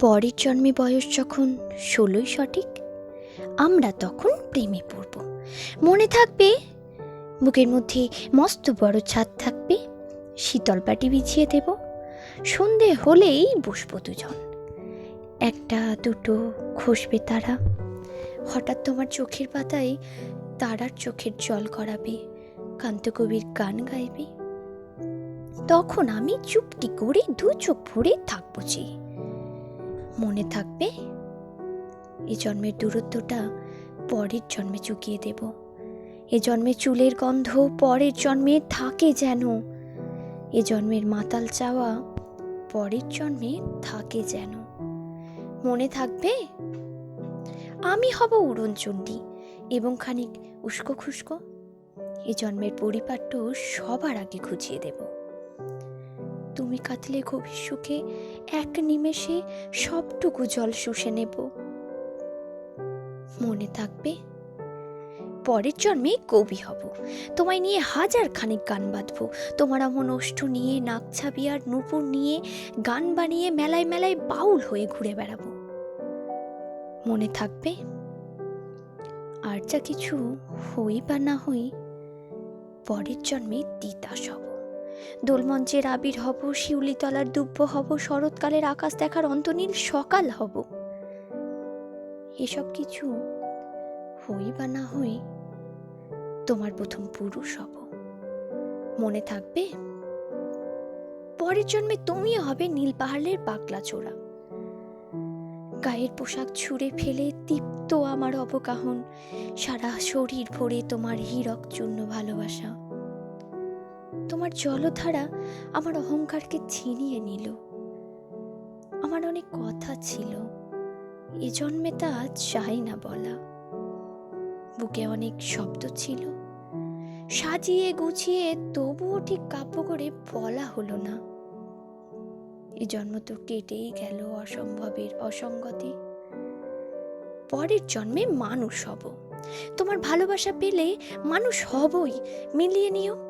পরের জন্মে বয়স যখন ষোলোই সঠিক, আমরা তখন প্রেমে পড়ব। মনে থাকবে, বুকের মধ্যে মস্ত বড় ছাদ থাকবে শীতল পাটি বিছিয়ে দেব। সন্ধে হলেই বসবো দুজন। একটা, দুটো খসবে তারা। হঠাৎ তোমার চোখের পাতায় তারার চোখের জল করাবে কান্তকবির গান গাইবে। তখন আমি চুপটি করে দু চোখ ভরে থাকব যে মনে থাকবে? এ জন্মের দূরত্বটা পরের জন্মে চুকিয়ে দেব। এ জন্মে চুলের গন্ধ পরের জন্মে থাকে যেন। এ জন্মের মাতাল চাওয়া পরের জন্মে থাকে যেন। মনে থাকবে? আমি হব উড়নচণ্ডী এবং খানিক উস্কো খুস্কো। এ জন্মের পরিপাট্য সবার আগে খুঁজিয়ে দেব। তুমি কাতলে গভীর সুখে, এক নিমেষে সবটুকু জল শুষে নেব। মনে থাকবে, পরের জন্মে কবি হব। তোমায় নিয়ে হাজার খানিক গান বাঁধবো। তোমার এমন ওষ্ঠ নিয়ে নাকছাবি আর নুপুর নিয়ে গান বানিয়ে মেলায় মেলায় বাউল হয়ে ঘুরে বেড়াবো। মনে থাকবে, আর যা কিছু হই বা না হই, পরের জন্মে তিতাস হব। দোলমঞ্চের আবির হব, শিউলিতলার দুব্য হব, শরৎকালের আকাশ দেখার অন্তনীল সকাল হব। এসব কিছু হই বা না হই, তোমার প্রথম পুরুষ হব। মনে থাকবে, পরের জন্মে তুমিও হবে নীল পাহাড়ের পাকলা চোরা। গায়ের পোশাক ছুঁড়ে ফেলে দীপ্ত আমার অবকাহন, সারা শরীর ভরে তোমার হীরক চূর্ণ ভালোবাসা। তোমার জলধারা আমার অহংকারকে ছিনিয়ে নিল। আমার অনেক কথা ছিল, এ জন্মে তা চাই না বলা। বুকে অনেক শব্দ ছিল, সাজিয়ে গুছিয়ে তবুও ঠিক কাব্য করে বলা হলো না। এ জন্ম তো কেটেই গেল অসম্ভবের অসঙ্গতি। পরের জন্মে মানুষ হব, তোমার ভালোবাসা পেলে মানুষ হবই, মিলিয়ে নিও।